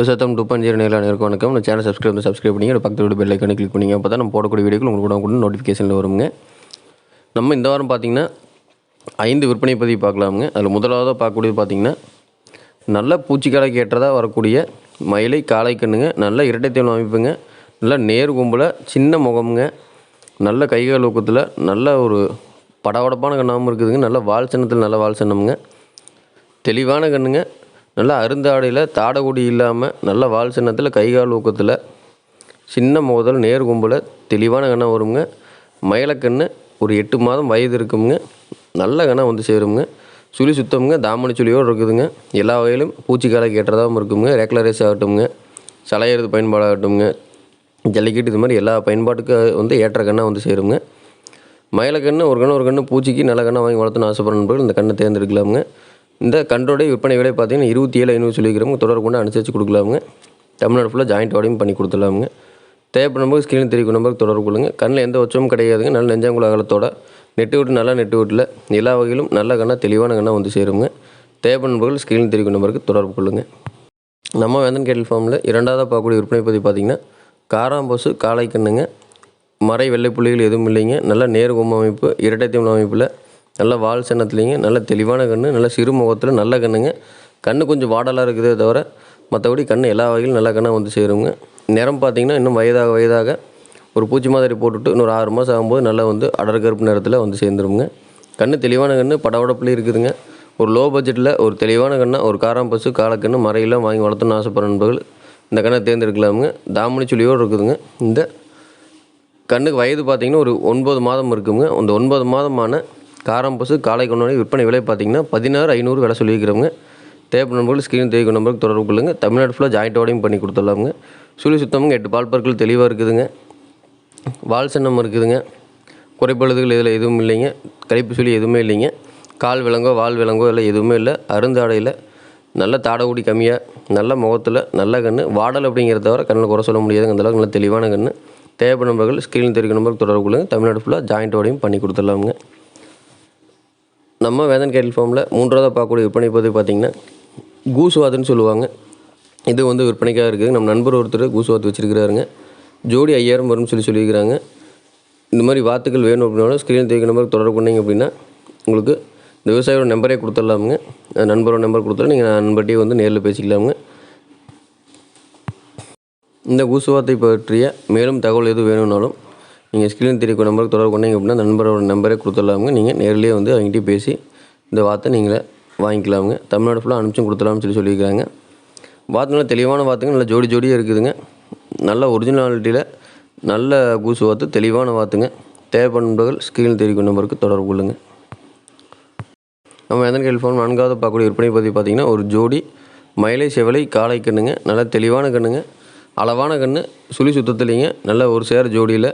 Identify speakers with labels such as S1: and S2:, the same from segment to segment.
S1: விவசாயம் two point zero நேரில் இருக்கும் வணக்கம். நம்ம சேனல் சப்ஸ்கிரைப் பண்ணி சப்ஸ்கிரைப் பண்ணி பக்கத்து பெல் ஐக்கானை கிளிக் பண்ணிங்க அப்போ தான் நம்ம போடக்கூடிய வீடியோக்கள் உங்களுக்கு கூட நோட்டிஃபிகேஷனில் வருங்க. நம்ம இந்த வாரம் பார்த்தீங்கன்னா ஐந்து விற்பனை பதிவு பார்க்கலாமுங்க. அதில் முதலாவதாக பார்க்கக்கூடியது பார்த்தீங்கன்னா நல்ல பூச்சிக்காலைக்கு ஏற்றதாக வரக்கூடிய மயிலை காளை கண்ணுங்க. நல்ல இரட்டைத்தேவன் அமைப்புங்க. நல்ல நேர் கும்பல சின்ன முகமுங்க. நல்ல கைகால் ஊக்கத்தில் நல்ல ஒரு படபடப்பான கண்ணாகவும் இருக்குதுங்க. நல்ல வால் சின்னத்தில் நல்ல வால் சின்னமுங்க. தெளிவான கண்ணுங்க. நல்லா அருந்தாடையில் தாடகுடி இல்லாமல் நல்ல வால் சின்னத்தில் கைகால் ஊக்கத்தில் சின்ன மோதல் நேர் கும்பில் தெளிவான கணம் வருங்க. மயிலக்கண்ணு ஒரு எட்டு மாதம் வயது இருக்குங்க. நல்ல கணம் வந்து சேருங்க. சுழி சுத்தமுங்க தாமணி சுழியோடு இருக்குதுங்க. எல்லா வகையிலும் பூச்சிக்காலைக்கு ஏற்றதாகவும் இருக்குங்க. ரேக்லர் ரேஸ் ஆகட்டும்ங்க. சலையிறது பயன்பாடாகட்டும்ங்க. ஜல்லிக்கட்டு இது மாதிரி எல்லா பயன்பாட்டுக்கு வந்து ஏற்ற கண்ணாக வந்து சேருங்க. மயிலக்கண்ணு ஒரு கண்ணு ஒரு கண்ணு பூச்சிக்கு நல்ல கண்ணை வாங்கி வளர்த்துன்னு ஆசைப்படுற நண்பர்கள் இந்த கண்ணை தேர்ந்தெடுக்கலாமுங்க. இந்த கன்றோடைய விற்பனை விலை பார்த்தீங்கன்னா இருபத்தி ஏழு ஐநூறு சொல்லிக்கிறவங்க தொடர்பு கொண்டு அனுசரித்து கொடுக்கலாமுங்க. தமிழ்நாடு ஃபுல்லாக ஜாயிண்ட் வாடகையும் பண்ணி கொடுத்துடலாமுங்க. தேவைப்படும் போது ஸ்க்ரீன் தெரிவிக்கும் நம்பருக்கு தொடர்பு கொள்ளுங்கள் கண்ணில் எந்த உச்சமும் கிடையாதுங்க. நல்ல நெஞ்சாங்குள்ள அகலத்தோட. நெட்டு விட்டு நல்லா நெட்டு விட்டில். எல்லா வகையிலும் நல்ல கண்ணா தெளிவான கண்ணா வந்து சேருங்க. தேவைப்படும் நண்பர்கள் ஸ்க்ரீன் தெரிவிக்கும் நம்பருக்கு தொடர்பு கொள்ளுங்கள் நம்ம வேந்தன் கேட்டல் ஃபார்மில் இரண்டாவதாக பார்க்கக்கூடிய விற்பனை பற்றி பார்த்திங்கன்னா காராம்பசு காளை கண்ணுங்க மறை வெள்ளை புள்ளிகள் எதுவும் இல்லைங்க. நல்ல நேர் அமைப்பு இரட்டை தீவன அமைப்பில் நல்ல வால் சின்னத்துலேங்க நல்ல தெளிவான கன்று நல்ல சிறு முகத்தில் நல்ல கண்ணுங்க. கண்ணு கொஞ்சம் வாடலாக இருக்குதே தவிர மற்றபடி கண் எல்லா வகையிலும் நல்ல கண்ணாக வந்து சேருங்க. நிறம் பார்த்தீங்கன்னா இன்னும் வயதாக வயதாக ஒரு பூச்சி மாதிரி போட்டுட்டு இன்னொரு ஆறு மாதம் ஆகும்போது நல்லா வந்து அடர் கருப்பு நேரத்தில் வந்து சேர்ந்துருங்க. கண்ணு தெளிவான கண்ணு படபடப்புலேயும் இருக்குதுங்க. ஒரு லோ பட்ஜெட்டில் ஒரு தெளிவான கண்ணை ஒரு காராம் பசு காலக்கண்ணு மறையெல்லாம் வாங்கி வளர்த்தணும்னு ஆசைப்படுற நண்பர்கள் இந்த கண்ணை தேர்ந்தெடுக்கலாமுங்க. தாமணி சுழியோடு இருக்குதுங்க. இந்த கண்ணுக்கு வயது பார்த்திங்கன்னா ஒரு ஒன்பது மாதம் இருக்குங்க. அந்த ஒன்பது மாதமான காரம் பசு காளை கொண்டோட விற்பனை விலை பார்த்தீங்கன்னா பதினாறு ஐநூறு விலை சொல்லியிருக்கிறவங்க. தேவை நண்பர்கள் ஸ்க்ரீன் தெரிவிக்கும் நம்பருக்கு தொடர்பு கொள்ளுங்க. தமிழ்நாடு ஃபுல்லாக ஜாயிண்டோடையும் பண்ணி கொடுத்துடலாமுங்க. சுழி சுத்தமுங்க எட்டு பால் பற்கள் தெளிவாக இருக்குதுங்க. வால் சின்னம் இருக்குதுங்க. குறைபழுதுகள் இதில் எதுவும் இல்லைங்க. கழிப்பு சுழி எதுவுமே இல்லைங்க. கால் விலங்கோ வால் விலங்கோ இல்லை எதுவுமே இல்லை. அருந்தாடையில் நல்ல தாடகுடி கம்மியாக நல்ல முகத்தில் நல்ல கன்று வாடல் அப்படிங்கிறத தவிர கண்ணில் குறை சொல்ல முடியாதுங்க. அந்தளவுக்கு நல்ல தெளிவான கண்ணு. தேவைப்படும் நம்பர்கள் ஸ்க்ரீன் தெரிவிக்கும் நம்பருக்கு தொடர்பு கொள்ளுங்க. தமிழ்நாடு ஃபுல்லாக ஜாயிண்ட் ஓடையும் பண்ணி கொடுத்துடலாமுங்க. நம்ம வேதன் கேட்டில் ஃபார்மில் மூன்றாவதாக பார்க்கக்கூடிய விற்பனை பதிவு பார்த்திங்கன்னா கூசுவாதுன்னு சொல்லுவாங்க. இது வந்து விற்பனைக்காக இருக்குது நம்ம நண்பர் ஒருத்தர் கூசுவாத்து வச்சுருக்கிறாருங்க. ஜோடி ஐயாயிரம் வரும்னு சொல்லி சொல்லியிருக்கிறாங்க. இந்த மாதிரி வாத்துக்கள் வேணும் அப்படின்னாலும் ஸ்க்ரீன் தேக்க நம்பருக்கு தொடர்பு கொண்டீங்க அப்படின்னா உங்களுக்கு இந்த விவசாயியோட நம்பரே கொடுத்துடலாமுங்க. அந்த நண்பரோட நம்பர் கொடுத்தாலும் நீங்கள் நண்பர்கிட்டயே வந்து நேரில் பேசிக்கலாமுங்க. இந்த கூசுவாத்தை பற்றிய மேலும் தகவல் எதுவும் வேணும்னாலும் நீங்கள் ஸ்க்ரீன் தெரிவிக்கும் நம்பருக்கு தொடர்பு கொண்டீங்க அப்படின்னா நண்பரோட நம்பரே கொடுத்துடலாமுங்க. நீங்கள் நேர்லேயே வந்து அவங்ககிட்ட பேசி இந்த வார்த்தை நீங்களே வாங்கிக்கலாமுங்க. தமிழ்நாடு ஃபுல்லாக அனுப்பிச்சும் கொடுத்துலாம்னு சொல்லி சொல்லியிருக்காங்க. வாத்து நல்லா தெளிவான வாத்துங்க நல்லா ஜோடி ஜோடியாக இருக்குதுங்க. நல்ல ஒரிஜினாலிட்டியில் நல்ல கூசு வாத்து தெளிவான வாத்துங்க தேவைப்படும் நண்பர்கள் ஸ்க்ரீன் தெரிவிக்கும் நம்பருக்கு தொடர்பு கொள்ளுங்கள் நம்ம எதன் கேள்வி ஃபோன் நான்காவது பார்க்கக்கூடிய விற்பனை பற்றி பார்த்திங்கன்னா ஒரு ஜோடி மயிலை செவலை காளை கண்ணுங்க. நல்ல தெளிவான கண்ணுங்க. அளவான கண்ணு சுழி சுத்தத்துலேங்க. நல்ல ஒரு சேர ஜோடியில்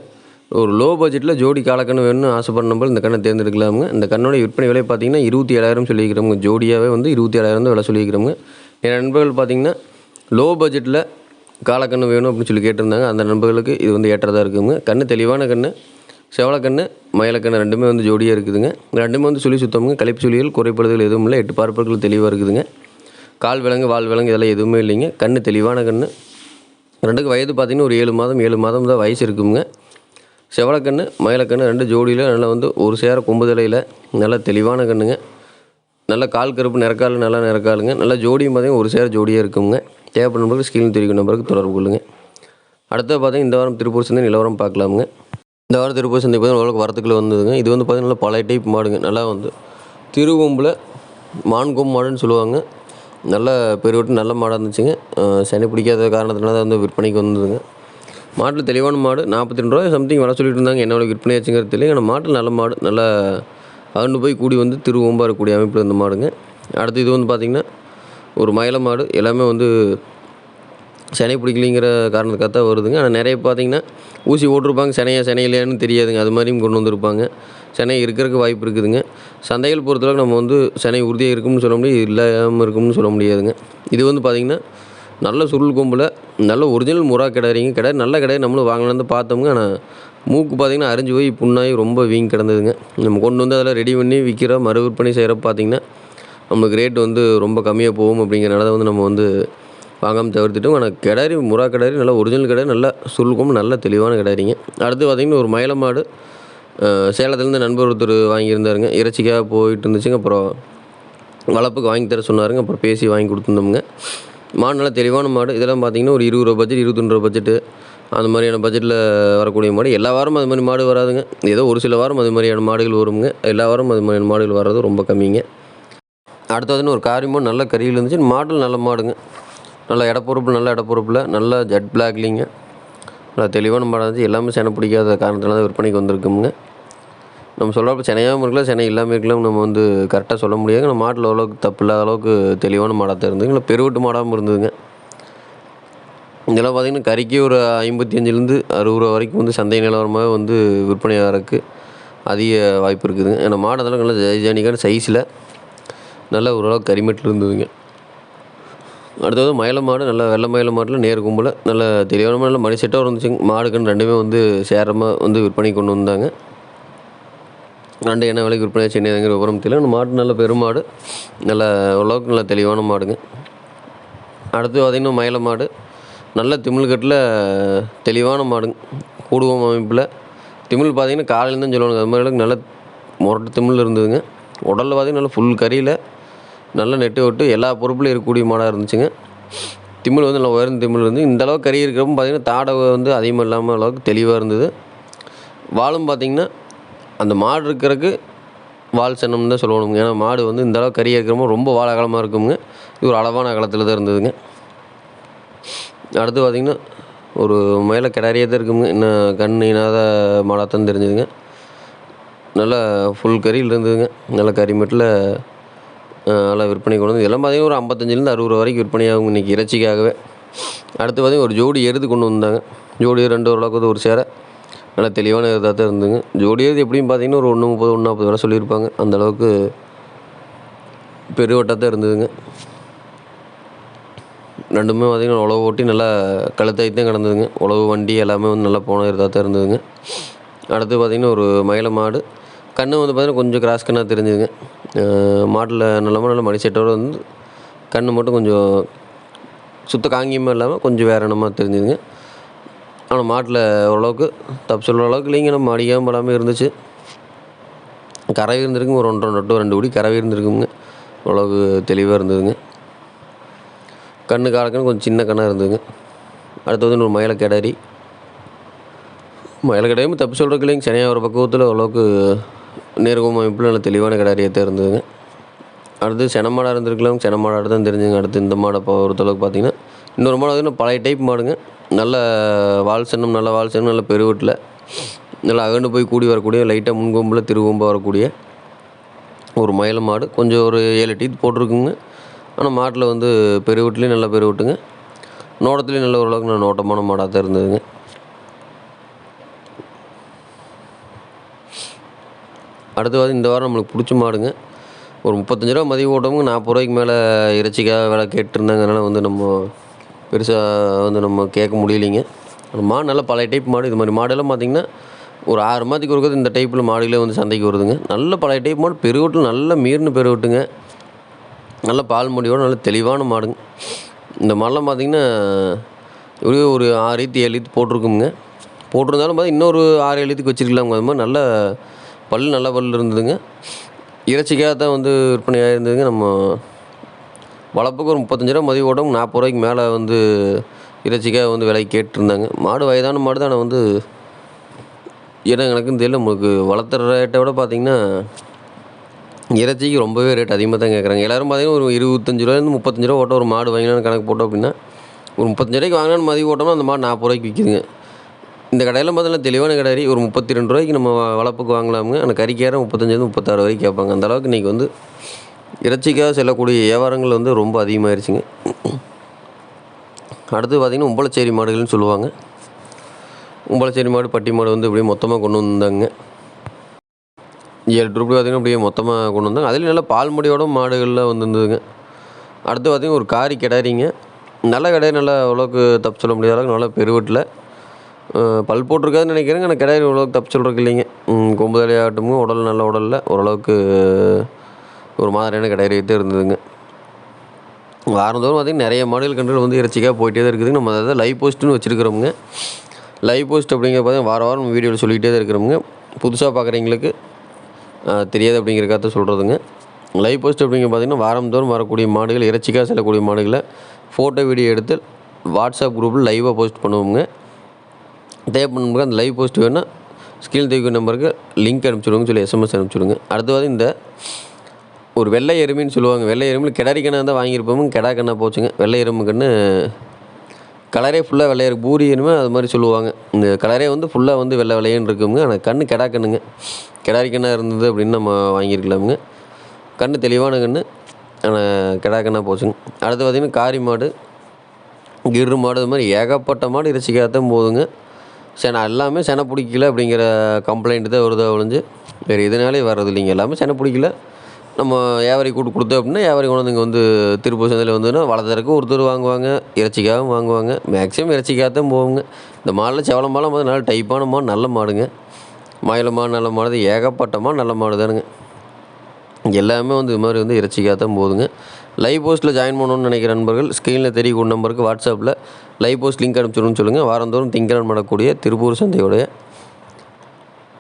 S1: ஒரு லோ பட்ஜெட்டில் ஜோடி காலக்கண்ணு வேணும்னு ஆசைப்படுற நம்பர் இந்த கண்ணை தேர்ந்தெடுக்கலாமுங்க. இந்த கண்ணோட விற்பனை விலை பார்த்திங்கன்னா இருபத்தி ஏழாயிரம் சொல்லியிருக்கிறவங்க ஜோடியாகவே வந்து இருபத்தி ஏழாயிரம் தான் விலை சொல்லியிருக்கிறவங்க என் நண்பர்கள் பார்த்தீங்கன்னா லோ பட்ஜெட்டில் காலக்கண்ணு வேணும் அப்படின்னு சொல்லி கேட்டிருந்தாங்க. அந்த நண்பர்களுக்கு இது வந்து ஏற்றதாக இருக்குங்க. கண்ணு தெளிவான கண்ணு செவலக்கண்ணு மயிலக்கண்ணு ரெண்டுமே வந்து ஜோடியாக இருக்குதுங்க. ரெண்டுமே வந்து சுழி சுத்தமுங்க. கழிப்பு சுழிகள் குறைப்படுதல் எதுவும் இல்லை. எட்டு பார்ப்பர்கள் தெளிவாக இருக்குதுங்க. கால் விலங்கு வால் விலங்கு இதெல்லாம் எதுவுமே இல்லைங்க. கண்ணு தெளிவான கண்ணு. ரெண்டுக்கு வயது பார்த்திங்கன்னா ஒரு ஏழு மாதம் ஏழு மாதம் தான் வயசு இருக்குங்க செவலக்கண்ணு மயிலக்கண்ணு ரெண்டு ஜோடியில் நல்லா வந்து ஒரு சேர கொம்புதலையில் நல்லா தெளிவான கண்ணுங்க. நல்ல கால் கருப்பு நிறக்கால் நல்லா நிறக்காலுங்க. நல்லா ஜோடியும் பார்த்தீங்கன்னா ஒரு சேர ஜோடியாக இருக்குங்க. தேவைப்படும் நம்பருக்கு ஸ்கிரீன் தெரிவிக்கும் நம்பருக்கு தொடர்பு கொள்ளுங்க. அடுத்த பார்த்தீங்கன்னா இந்த வாரம் திருப்பூர் சந்தை நிலவரம் பார்க்கலாமுங்க. இந்த வாரம் திருப்பூர் சந்தை பார்த்தீங்கன்னா ஓரளவுக்கு வரத்துக்குள்ள வந்ததுங்க. இது வந்து பார்த்திங்கன்னா நல்லா பழைய டைப் மாடுங்க. நல்லா வந்து திருவொம்பில் மான்கொம்பு மாடுன்னு சொல்லுவாங்க. நல்ல பெருவிட்டு நல்ல மாடாக இருந்துச்சுங்க. சனி பிடிக்காத காரணத்தினால தான் வந்து விற்பனைக்கு வந்ததுங்க. மாட்டில் தெளிவான மாடு நாற்பத்தி ரெண்டு ரூபாய் சம்திங் வர சொல்லிட்டு இருந்தாங்க என்னோட விற்பனை ஆச்சுங்கிறது தெரியல. ஆனால் மாட்டில் நல்ல மாடு நல்லா அகண்டு போய் கூடி வந்து திரு இருக்கக்கூடிய அமைப்பில் இருந்த மாடுங்க. அடுத்து இது வந்து பார்த்திங்கன்னா ஒரு மயில மாடு. எல்லாமே வந்து சனை பிடிக்கலிங்கிற காரணத்துக்காக தான் வருதுங்க. ஆனால் நிறைய பார்த்தீங்கன்னா ஊசி ஓட்டிருப்பாங்க சனையா சனையிலையான்னு தெரியாதுங்க. அது மாதிரியும் கொண்டு வந்திருப்பாங்க. சென்னை இருக்கிறதுக்கு வாய்ப்பு இருக்குதுங்க. சந்தைகள் பொறுத்தளவுக்கு நம்ம வந்து சென்னை உறுதியாக இருக்கும்னு சொல்ல முடியாது இல்லாமல் இருக்கும்னு சொல்ல முடியாதுங்க. இது வந்து பார்த்திங்கன்னா நல்ல சுருள் கொம்பில் நல்ல ஒரிஜினல் முறா கிடாரிங்க கிடையாது நல்ல கிடையாது நம்மளும் வாங்கலான்னு பார்த்தோமுங்க. ஆனால் மூக்கு பார்த்திங்கன்னா அரிஞ்சு போய் புண்ணாகி ரொம்ப வீங்கி கிடந்ததுங்க. நம்ம கொண்டு வந்து அதில் ரெடி பண்ணி விற்கிற மறு விற்பனை செய்கிறப்ப பார்த்திங்கன்னா நம்மளுக்கு ரேட் வந்து ரொம்ப கம்மியாக போகும் அப்படிங்கிறனால வந்து நம்ம வந்து வாங்காமல் தவிர்த்துட்டோம். ஆனால் கிடாரி முறா கிடாரி நல்லா ஒரிஜினல் கிடாரி நல்லா சுருக்கும் நல்ல தெளிவான கிடாரிங்க அடுத்து பார்த்திங்கன்னா ஒரு மயில மாடு சேலத்துலேருந்து நண்பர் ஒருத்தர் வாங்கியிருந்தாருங்க. இறைச்சிக்காக போயிட்டு இருந்துச்சுங்க. அப்புறம் வளர்ப்புக்கு வாங்கி தர சொன்னாருங்க. அப்புறம் பேசி வாங்கி கொடுத்துருந்தோமுங்க. மாடு நல்லா தெளிவான மாடு. இதெல்லாம் பார்த்தீங்கன்னா ஒரு இருபது ரூபா பட்ஜெட் இருபத்தொன்று ரூபா பட்ஜெட்டு அந்த மாதிரியான பட்ஜெட்டில் வரக்கூடிய மாடு. எல்லா வாரமும் அது மாதிரி மாடு வராதுங்க. ஏதோ ஒரு சில வாரம் அது மாதிரியான மாடுகள் வருங்க. எல்லா வாரமும் அது மாதிரியான மாடுகள் வர்றது ரொம்ப கம்மிங்க. அடுத்ததுன்னு ஒரு காரியமும் நல்ல கறியில் இருந்துச்சு. மாடல் நல்ல மாடுங்க. நல்ல இடப்பொறுப்பு நல்ல இடப்பொறுப்பில் நல்ல ஜெட் பிளாக்லிங்க நல்லா தெளிவான மாடாக இருந்துச்சு. எல்லாமே செனை பிடிக்காத காரணத்தினால தான் விற்பனைக்கு வந்திருக்குங்க நம்ம சொல்கிறப்ப சென்னையாகவும் இருக்கலாம் சென்னை இல்லாமல் இருக்கலாம் நம்ம வந்து கரெக்டாக சொல்ல முடியாது. நம்ம மாட்டில் அவ்வளோக்கு தப்பு இல்லாத அளவுக்கு தெளிவான மாடாக தான் இருந்ததுங்க இல்லை பெருவட்டு மாடாகவும் இருந்ததுங்க. இதெல்லாம் பார்த்திங்கன்னா கறிக்கு ஒரு ஐம்பத்தி அஞ்சுலேருந்து அறுபது ரூபா வரைக்கும் வந்து சந்தை நிலவரமாக வந்து விற்பனை ஆகிறதுக்கு அதிக வாய்ப்பு இருக்குதுங்க ஏன்னா மாடு அதெல்லாம் நல்ல ஜைஜானிக்கான சைஸில் நல்ல ஓரளவுக்கு கரிமெட்டில் இருந்ததுங்க. அடுத்தது மயில மாடு நல்ல வெள்ளை மயில மாட்டில் நேர் கும்பல நல்ல தெளிவான நல்ல மணி செட்டாக இருந்துச்சுங்க. மாடுக்குன்னு ரெண்டுமே வந்து சேரமாக வந்து விற்பனை கொண்டு வந்தாங்க. ரெண்டு என்ன விலைக்கு விற்பனை சென்னைங்கிற விவரம் தெரியல. அந்த மாடு நல்ல பெருமாடு. நல்ல ஓரளவுக்கு நல்ல தெளிவான மாடுங்க. அடுத்து பார்த்திங்கன்னா மயில மாடு. நல்ல திமிழ்கட்டில் தெளிவான மாடுங்க. கூடுவோம் அமைப்பில். திமிழ் பார்த்திங்கன்னா காலையில் தான் சொல்லுவாங்க அது மாதிரி அளவுக்கு நல்ல முரட்டு திமிழ் இருந்ததுங்க. உடலில் பார்த்திங்கன்னா நல்லா ஃபுல் கறியில் நல்ல நெட்டு விட்டு எல்லா பொறுப்புலையும் இருக்கக்கூடிய மாடாக இருந்துச்சுங்க. திமிழ் வந்து நல்லா உயர்ந்த திமிழ் இருந்து இந்த அளவுக்கு கறி இருக்கிறப்ப பார்த்திங்கன்னா தாடை வந்து அதிகமாக இல்லாமல் அளவுக்கு தெளிவாக இருந்தது. வாழும் பார்த்திங்கன்னா அந்த மாடு இருக்கிறதுக்கு வால் சென்னம்னு தான் சொல்லணுங்க. ஏன்னா மாடு வந்து இந்த அளவுக்கு கறி இருக்கிறமோ ரொம்ப வால் அகலமாக இருக்குங்க. இது ஒரு அளவான அகலத்தில் தான் இருந்ததுங்க. அடுத்து பார்த்திங்கன்னா ஒரு மேலே கிடாரியே தான் இருக்குங்க. இன்னும் கண் இனாத மாடாக தான் தெரிஞ்சுதுங்க. நல்லா ஃபுல் கறியில் இருந்ததுங்க. நல்ல கறிமெட்டில் நல்லா விற்பனை கொண்டு வந்து இதெல்லாம் பார்த்திங்கன்னா ஒரு ஐம்பத்தஞ்சிலேருந்து அறுபது வரைக்கும் விற்பனை ஆகும் இன்றைக்கி இறைச்சிக்காகவே. அடுத்து பார்த்திங்கன்னா ஒரு ஜோடி எருது கொண்டு வந்தாங்க. ஜோடி ரெண்டு ஓரளவுக்கு ஒரு சேரை. நல்லா தெளிவான இதாக தான் இருந்ததுங்க. ஜோடி எப்படியும் பார்த்தீங்கன்னா ஒரு ஒன்று முப்பது ஒன்று நாற்பது வரை சொல்லியிருப்பாங்க. அந்தளவுக்கு பெருவட்டாக தான் இருந்ததுங்க. ரெண்டுமே பார்த்திங்கன்னா உழவு ஓட்டி நல்லா கழுத்தாகி தான் கிடந்ததுங்க. உழவு வண்டி எல்லாமே வந்து நல்லா போன இதாக தான் இருந்ததுங்க. அடுத்து பார்த்திங்கன்னா ஒரு மயில மாடு. கண்ணு வந்து பார்த்திங்கன்னா கொஞ்சம் கிராஸ் கண்ணாக தெரிஞ்சுதுங்க. மாட்டில் நல்லமாக நல்ல மணி செட்டோடு வந்து கண்ணு மட்டும் கொஞ்சம் சுத்த காங்கியமாக இல்லாமல் கொஞ்சம் வேற என்னமாக தெரிஞ்சுதுங்க. ஆனால் மாட்டில் ஓரளவுக்கு தப்பு சொல்கிற அளவுக்கு இல்லைங்க. நம்ம அடிக்காமல் படாமல் இருந்துச்சு. கறவை இருந்திருக்குங்க. ஒரு ஒன்றரை டு ரெண்டு குடி கறவை இருந்திருக்குங்க. ஓரளவுக்கு தெளிவாக இருந்ததுங்க. கண்ணு காலக்கண்ணு கொஞ்சம் சின்ன கண்ணாக இருந்ததுங்க. அடுத்து வந்து ஒரு மயில கிடாரி. மயில கிடாரியும் தப்பு சொல்கிறதுக்கு இல்லைங்க. சனியாக ஒரு பக்குவத்தில் ஓரளவுக்கு நேருகும் அமைப்பில் நல்ல தெளிவான கிடாரியாக தான் இருந்ததுங்க. அடுத்து செனமாடாக இருந்திருக்கலாம் செனமாடாக தான் தெரிஞ்சுங்க. அடுத்து இந்த மாடை பொறுத்தளவுக்கு பார்த்தீங்கன்னா இன்னொரு மாடு வந்து பழைய டைப் மாடுங்க. நல்ல வால் சென்னம் நல்ல வால் சென்னம் நல்ல பெருவட்டில். நல்லா அகண்டு போய் கூடி வரக்கூடிய லைட்டாக முன்கொம்பில் திருவொம்பாக வரக்கூடிய ஒரு மயில மாடு. கொஞ்சம் ஒரு ஏழு டீத் போட்டிருக்குங்க. ஆனால் மாட்டில் வந்து பெருவட்டிலையும் நல்ல பெருவட்டுங்க. நோட்டத்துலேயும் நல்ல ஓரளவுக்கு நான் நோட்டமான மாடாக தான் இருந்ததுங்க. அடுத்து வந்து இந்த வாரம் நம்மளுக்கு பிடிச்ச மாடுங்க. ஒரு முப்பத்தஞ்சு ரூபா மதிவு ஓட்டவங்க நாற்பது ரூபாய்க்கு மேலே இறைச்சிக்காக விலை கேட்டுருந்தாங்க அதனால் வந்து நம்ம பெருசாக வந்து நம்ம கேட்க முடியலைங்க. மாடு நல்ல பழைய டைப் மாடு. இது மாதிரி மாடெல்லாம் பார்த்திங்கன்னா ஒரு ஆறு மாதத்துக்கு ஒருக்கிறது இந்த டைப்பில் மாடுகளே வந்து சந்தைக்கு வருதுங்க. நல்ல பழைய டைப் மாடு. பெருவட்டில் நல்ல மீறின பெருவட்டுங்க நல்ல பால் முடியோடு நல்ல தெளிவான மாடுங்க. இந்த மாடெல்லாம் பார்த்திங்கன்னா ஒரே ஒரு ஆறு ஈத்து ஏழு ஈத்து போட்டிருக்குங்க. போட்டிருந்தாலும் பார்த்து இன்னொரு ஆறு ஏழு ஈத்துக்கு வச்சிருக்கலாங்க. அது மாதிரி நல்ல பல் நல்ல பல் இருந்ததுங்க. இறைச்சிக்காக தான் வந்து விற்பனையாக இருந்ததுங்க. நம்ம வளர்ப்புக்கு ஒரு முப்பத்தஞ்சு ரூபா மதிவு ஓட்டம் நாற்பது ரூபாய்க்கு மேலே வந்து இறைச்சிக்காக வந்து விலைக்கு கேட்டிருந்தாங்க. மாடு வயதான மாடு தான் ஆனால் வந்து. ஏன்னா எனக்கும் தெரியல. உங்களுக்கு வளர்த்துற ரேட்டை விட பார்த்தீங்கன்னா இறைச்சிக்கு ரொம்பவே ரேட் அதிகமாக தான் கேட்குறாங்க. எல்லோரும் பார்த்தீங்கன்னா ஒரு இருபத்தஞ்சி ரூபாயிலேருந்து முப்பத்தஞ்சு ரூபா ஓட்ட ஒரு மாடு வாங்கினான்னு கணக்கு போட்டோம் அப்படின்னா ஒரு முப்பத்தஞ்சு ரூபாய்க்கு வாங்கினான்னு மதிவு ஓட்டோம்னா அந்த மாடு நாற்பது ரூபாய்க்கு விற்கிதுங்க. இந்த கடையில் பார்த்தீங்கன்னா தெளிவான கடை ஒரு முப்பத்தி ரெண்டு ரூபாய்க்கு நம்ம வளர்ப்புக்கு வாங்கலாமுங்க. ஆனால் கறிக்கேற முப்பத்தஞ்சிலேருந்து முப்பத்தாறு வரைக்கும் கேட்பாங்க. அந்த அளவுக்கு இன்றைக்கி வந்து இறைச்சிக்காக செல்லக்கூடிய வியாபாரங்கள் வந்து ரொம்ப அதிகமாகிருச்சுங்க அடுத்து பார்த்திங்கன்னா உம்பளச்சேரி மாடுகள்னு சொல்லுவாங்க. உம்பளச்சேரி மாடு பட்டி மாடு வந்து இப்படியே மொத்தமாக கொண்டு வந்தாங்க. ஏழு ரூபாய் பார்த்திங்கன்னா அப்படியே மொத்தமாக கொண்டு வந்தாங்க. அதுலேயும் நல்லா பால் முடியோட மாடுகள்லாம் வந்துருந்ததுங்க. அடுத்து பார்த்திங்கன்னா ஒரு காரி கிடாரிங்க. நல்ல கடை நல்லா அவ்வளோக்கு தப்பு சொல்ல முடியாத அளவுக்கு நல்லா பெருவட்டில். பல் போட்டிருக்காதுன்னு நினைக்கிறேங்க. ஆனால் கிடையாது ஓரளவுக்கு தப்பு சொல்கிறதுக்கு இல்லைங்க. ம், கொம்பு தலையாகட்டும் உடல் நல்ல உடலில் ஓரளவுக்கு ஒரு மாதிரியான கிடாரி தான் இருந்ததுங்க. வாரந்தோறும் பார்த்திங்கன்னா நிறைய மாடுகள் கன்றுகள் வந்து இறைச்சிக்காக போயிட்டே தான் இருக்குதுங்க நம்ம அதாவது லைவ் போஸ்ட்டுன்னு வச்சுருக்கிறோமுங்க. லைவ் போஸ்ட் அப்படிங்கிற பார்த்தீங்கன்னா வார வாரம் வீடியோவில் சொல்லிக்கிட்டே தான் இருக்கிறோமுங்க. புதுசாக பார்க்குறவங்களுக்கு தெரியாது அப்படிங்கிறக்காக சொல்கிறதுங்க லைவ் போஸ்ட் அப்படிங்கிற பார்த்திங்கன்னா வாரந்தோறும் வரக்கூடிய மாடுகள் இறைச்சிக்காக செல்லக்கூடிய மாடுகளை ஃபோட்டோ வீடியோ எடுத்து வாட்ஸ்அப் குரூப்பில் லைவாக போஸ்ட் பண்ணுவோங்க தேவைப்படும்போது அந்த லைவ் போஸ்ட் வேணால் ஸ்கில் தூக்கி நம்பருக்கு லிங்க் அனுப்பிச்சுடுங்க சொல்லி எஸ்எம்எஸ் அனுப்பிச்சுடுங்க. அடுத்தது இந்த ஒரு வெள்ளை எருமைன்னு சொல்லுவாங்க. வெள்ளை எருமையில் கிடாரி கண்ணை தான் வாங்கியிருப்போம். கிடா கண்ணை போச்சுங்க. வெள்ளை எருமை கலரே ஃபுல்லாக வெள்ளையா இருக்கு பூரி எருமை அது மாதிரி சொல்லுவாங்க. இந்த கலரே வந்து ஃபுல்லாக வந்து வெள்ளை வெள்ளையன்னு இருக்குங்க. ஆனால் கண்ணு கிடா கண்ணுங்க கிடாரி கண்ணாக இருந்தது அப்படின்னு நம்ம வாங்கியிருக்கலாமுங்க. கண்ணு தெளிவான கண்ணு ஆனால் கிடா கண்ணாக போச்சுங்க. அடுத்து பார்த்திங்கன்னா காரி மாடு கிரு மாடு இது மாதிரி ஏகப்பட்ட மாடு இறைச்சிக்காகத்தான் போதுங்க. சென எல்லாமே செனை பிடிக்கல அப்படிங்கிற கம்ப்ளைண்ட் தான் வருதா ஒழிஞ்சு வேறு இதனாலே வர்றது இல்லைங்க எல்லாமே செனை பிடிக்கல. நம்ம வியாபாரி கூட்டு கொடுத்தோம் அப்படின்னா வியாபாரி கொண்டு வந்து இங்கே வந்து திருப்பூர் சந்தையில் வந்துன்னா வளர்த்துறக்கு ஒருத்தர் வாங்குவாங்க இறைச்சிக்காகவும் வாங்குவாங்க மேக்ஸிமம் இறைச்சிக்காக தான் போவாங்க. இந்த மாடில் செவல மாலை வந்து நல்ல டைப்பான மாடு நல்ல மாடுங்க. மயில மாடு நல்ல மாடு ஏகப்பட்ட மாடு நல்ல மாடு தானுங்க. எல்லாமே வந்து இது மாதிரி வந்து இறைச்சிக்காக தான் போகுதுங்க லைவ் போஸ்ட்டில் ஜாயின் பண்ணணும்னு நினைக்கிற நண்பர்கள் ஸ்க்ரீனில் தெரியக்கூடிய நம்பருக்கு வாட்ஸ்அப்பில் லைவ் போஸ்ட் லிங்க் அனுப்பிச்சுடுன்னு சொல்லுங்கள் வாரந்தோறும் திங்கட்கிழமை பண்ணக்கூடிய திருப்பூர் சந்தையுடைய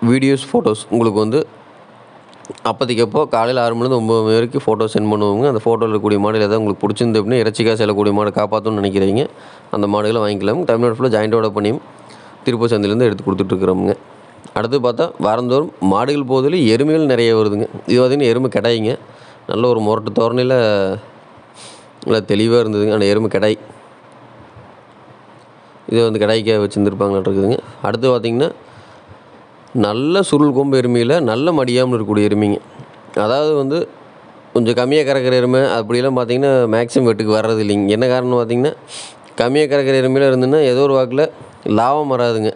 S1: வீடியோஸ் ஃபோட்டோஸ் உங்களுக்கு வந்து அப்போதைக்கு காலையில் ஆறு மணிலேருந்து ஒம்பது மணி வரைக்கும் ஃபோட்டோ சென்ட் பண்ணுவோங்க. அந்த ஃபோட்டோவில் இருக்கக்கூடிய மாடல் ஏதாவது உங்களுக்கு பிடிச்சிருந்து அப்படின்னா இறைச்சிக்காக செல்லக்கூடிய மாடை காப்பாற்றணும்னு நினைக்கிறீங்க அந்த மாடுகளை வாங்கிக்கலாம். தமிழ்நாடு ஃபுல்லாக ஜாயிண்ட் பண்ணியும் திருப்பூர் சந்தையிலேருந்து எடுத்து கொடுத்துட்ருக்குறோமுங்க. அடுத்து பார்த்தா வாரந்தோறும் மாடுகள் போதில் எருமைகள் நிறைய வருதுங்க. இது பார்த்திங்கன்னா எருமை கிடாய்ங்க நல்ல ஒரு முரட்டு தோரணையில் நல்லா தெளிவாக இருந்ததுங்க. அந்த எருமை கிடாய் இது வந்து கடாய்க்காக வச்சுருந்துருப்பாங்களாட்டு இருக்குதுங்க அடுத்து பார்த்திங்கன்னா நல்ல சுருள் கொம்பு எருமையில் நல்ல மடியாமல் இருக்கக்கூடிய எருமைங்க. அதாவது வந்து கொஞ்சம் கம்மியாக கறக்கிற எருமை அப்படிலாம் பார்த்திங்கன்னா மேக்ஸிமம் வெட்டுக்கு வர்றது இல்லைங்க. என்ன காரணம் பார்த்திங்கன்னா கம்மியாக கறக்கிற எருமையில் இருந்துன்னா ஏதோ ஒரு வாக்கில் லாபம் வராதுங்க.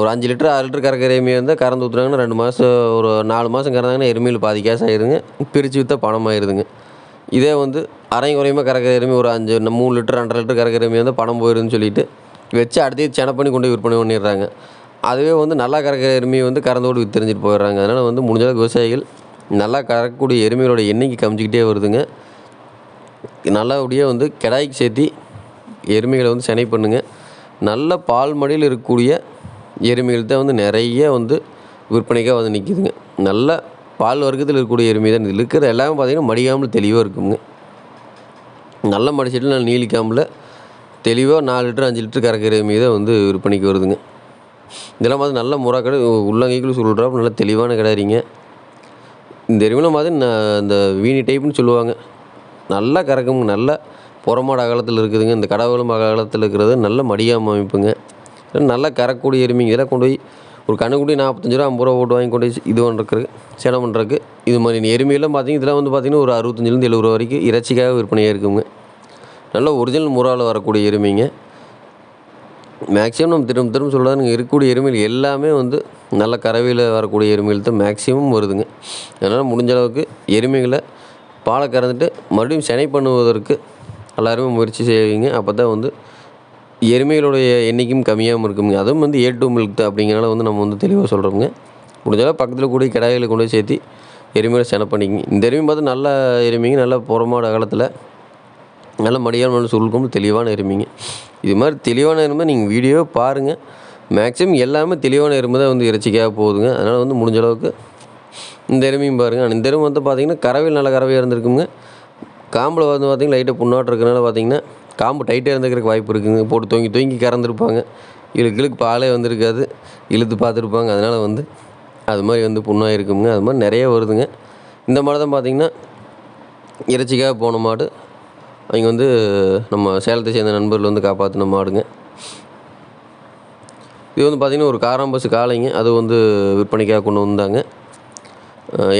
S1: ஒரு அஞ்சு லிட்டர் ஆறு லிட்டர் கறக்கிற எருமையாக இருந்தால் கறந்து ஊற்றுறாங்கன்னா ரெண்டு மாதம் ஒரு நாலு மாதம் கறந்தாங்கன்னா எருமையில் பாதி கேஸ் ஆயிடுங்க பிரித்து விற்றா பணம் ஆயிடுதுங்க இதே வந்து அரையும் குறையுமா கறக்கிற எருமை ஒரு அஞ்சு மூணு லிட்டர் ரெண்டரை லிட்டர் கறக்கிற எருமையாக இருந்தால் பணம் போயிருதுன்னு சொல்லிட்டு வச்சு அடுத்து சென பண்ணி கொண்டு விற்பனை பண்ணிடுறாங்க. அதுவே வந்து நல்லா கறக்கிற எருமையை வந்து கறந்தோடு வித்தெறிஞ்சிட்டு போயிடுறாங்க. அதனால் வந்து முடிஞ்சளவுக்கு விவசாயிகள் நல்லா கறக்கக்கூடிய எருமைகளோட எண்ணிக்கை கம்மிச்சிக்கிட்டே வருதுங்க. நல்லபடியாக வந்து கிடாய்க்கு சேர்த்தி எருமைகளை வந்து செனை பண்ணுங்க. நல்ல பால் மடியில் இருக்கக்கூடிய எருமைகள் தான் வந்து நிறைய வந்து விற்பனைக்காக வந்து நிற்கிதுங்க நல்ல பால் வர்க்கத்தில் இருக்கக்கூடிய எருமை தான் இதில் இருக்கிற எல்லாமே பார்த்திங்கன்னா மடிக்காமல் தெளிவாக இருக்குங்க. நல்ல மடிச்சிட்டு நல்ல நீலிக்காமல் தெளிவாக நாலு லிட்டர் அஞ்சு லிட்டர் கறக்கிற எருமை தான் வந்து விற்பனைக்கு வருதுங்க. இதெல்லாம் பார்த்து நல்ல முறை கடை உள்ளங்கைக்குள்ள சொல்கிறாப்ப நல்ல தெளிவான கிடாரிங்க இந்த எருமைலாம் பார்த்து இந்த வீணி டைப்னு சொல்லுவாங்க. நல்லா கறக்குங்க நல்ல புறமாட அகலத்தில் இருக்குதுங்க. இந்த கடவுளும் அகலத்தில் இருக்கிறது நல்ல மடியாம அமைப்புங்க. நல்லா கறக்கூடிய எருமைங்க. இதெல்லாம் கொண்டு போய் ஒரு கண்ணுக்குட்டி நாற்பத்தஞ்சு ரூபா ஐம்பது ரூபா போட்டு வாங்கி கொண்டு போய் இது பண்ணுறக்கு சேனை பண்ணுறக்கு இது மாதிரி எருமையெல்லாம் பார்த்தீங்கன்னா இதெல்லாம் வந்து பார்த்தீங்கன்னா ஒரு அறுபத்தஞ்சிலேருந்து எழுபது ரூபா வரைக்கும் இறைச்சிக்காக விற்பனையாக இருக்குங்க. நல்ல ஒரிஜினல் முறாவில் வரக்கூடிய எருமைங்க. மேக்ஸிமம் நம்ம திரும்ப திரும்ப சொல்கிறதுங்க இருக்கக்கூடிய எருமையில் எல்லாமே வந்து நல்ல கறவையில் வரக்கூடிய எருமைகள் தான் மேக்ஸிமம் வருதுங்க. அதனால் முடிஞ்ச அளவுக்கு எருமைகளை பாலை கறந்துட்டு மறுபடியும் செனை பண்ணுவதற்கு எல்லாருமே முயற்சி செய்வீங்க. அப்போ தான் வந்து எருமைகளுடைய எண்ணிக்கையும் கம்மியாகவும் இருக்குங்க. அதுவும் வந்து ஏ டூ மில்க் தான் அப்படிங்கிறனால வந்து நம்ம வந்து தெளிவாக சொல்கிறோங்க முடிஞ்ச பக்கத்தில் கூட கிடாய்களை கொண்டு போய் சேர்த்து எருமைகளை செனை பண்ணிக்கிங்க. இந்த எருமை பார்த்து நல்ல எருமைங்க நல்ல புறமாடு அகலத்தில் நல்ல மடியான நல்ல சுருக்கம் தெளிவான எருமைங்க இது மாதிரி தெளிவான எருமை நீங்கள் வீடியோ பாருங்கள் மேக்ஸிமம் எல்லாமே தெளிவான எருமை தான் வந்து இறைச்சிக்காக போகுதுங்க. அதனால் வந்து முடிஞ்ச அளவுக்கு இந்த எருமையும் பாருங்கள் ஆனால் இந்த எருமை வந்து பார்த்திங்கன்னா கறவையில் நல்ல கறவையாக இருந்திருக்குங்க. காம்பில் வந்து பார்த்திங்கன்னா லைட்டாக புண்ணாட்டம் இருக்கனால பார்த்திங்கன்னா காம்பு டைட்டாக இருந்துக்கிறதுக்கு வாய்ப்பு இருக்குங்க. போட்டு தொங்கி தொங்கி கறந்துருப்பாங்க. இழுக்கு இழுக்கு பாலே வந்திருக்காது. இழுத்து பார்த்துருப்பாங்க. அதனால் வந்து அது மாதிரி வந்து புண்ணாக இருக்குங்க. அது மாதிரி நிறைய வருதுங்க. இந்த மாதிரி தான் பார்த்திங்கன்னா இறைச்சிக்காக போன மாடு. அவங்க வந்து நம்ம சேலத்தை சேர்ந்த நண்பர்கள் வந்து காப்பாற்றின மாடுங்க. இது வந்து பார்த்திங்கன்னா ஒரு காராம்பஸ் காளைங்க. அது வந்து விற்பனைக்காக கொண்டு வந்தாங்க.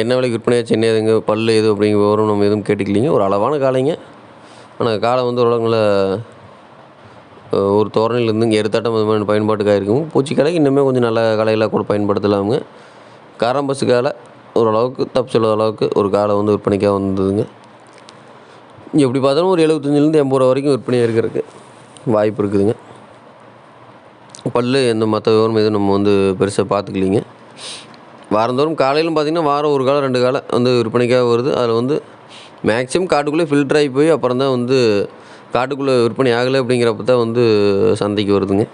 S1: என்ன விலைக்கு விற்பனையாச்சு என்ன ஏதுங்க பல்லு எது அப்படிங்கிற விவரம் நம்ம எதுவும் கேட்டுக்கலிங்க. ஒரு அளவான காளைங்க. ஆனால் காளை வந்து உலகங்களை ஒரு தோரணையிலேருந்து இங்கே எடுத்தாட்டம் அது மாதிரி பயன்பாட்டுக்காக இருக்கும். பூச்சி கலைக்கு இன்னுமே கொஞ்சம் நல்ல கலையெல்லாம் கூட பயன்படுத்தலாமுங்க. காராம்பஸ் காலை ஓரளவுக்கு தப்பு சொல்லாத அளவுக்கு ஒரு காலை வந்து விற்பனைக்காக வந்ததுங்க. எப்படி பார்த்தாலும் ஒரு எழுபத்தஞ்சிலேருந்து எண்பது ரூபா வரைக்கும் விற்பனையாக இருக்கிறதுக்கு வாய்ப்பு இருக்குதுங்க. பல்லு எந்த மற்ற விவரம் எதுவும் நம்ம வந்து பெருசாக பார்த்துக்கலிங்க. வாரந்தோறும் காலையிலும் பார்த்திங்கன்னா வாரம் ஒரு காலம் ரெண்டு காலம் வந்து விற்பனைக்காக வருது. அதில் வந்து மேக்ஸிமம் காட்டுக்குள்ளே ஃபில்டர் ஆகி போய் அப்புறம் தான் வந்து காட்டுக்குள்ளே விற்பனை ஆகலை அப்படிங்கிறப்ப தான் வந்து சந்தைக்கு வருதுங்க.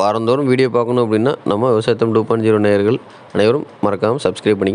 S1: வாரந்தோறும் வீடியோ பார்க்கணும் அப்படின்னா நம்ம விவசாயத்தம் டூ பாயிண்ட் ஜீரோ நேயர்கள் அனைவரும் மறக்காமல் சப்ஸ்கிரைப் பண்ணி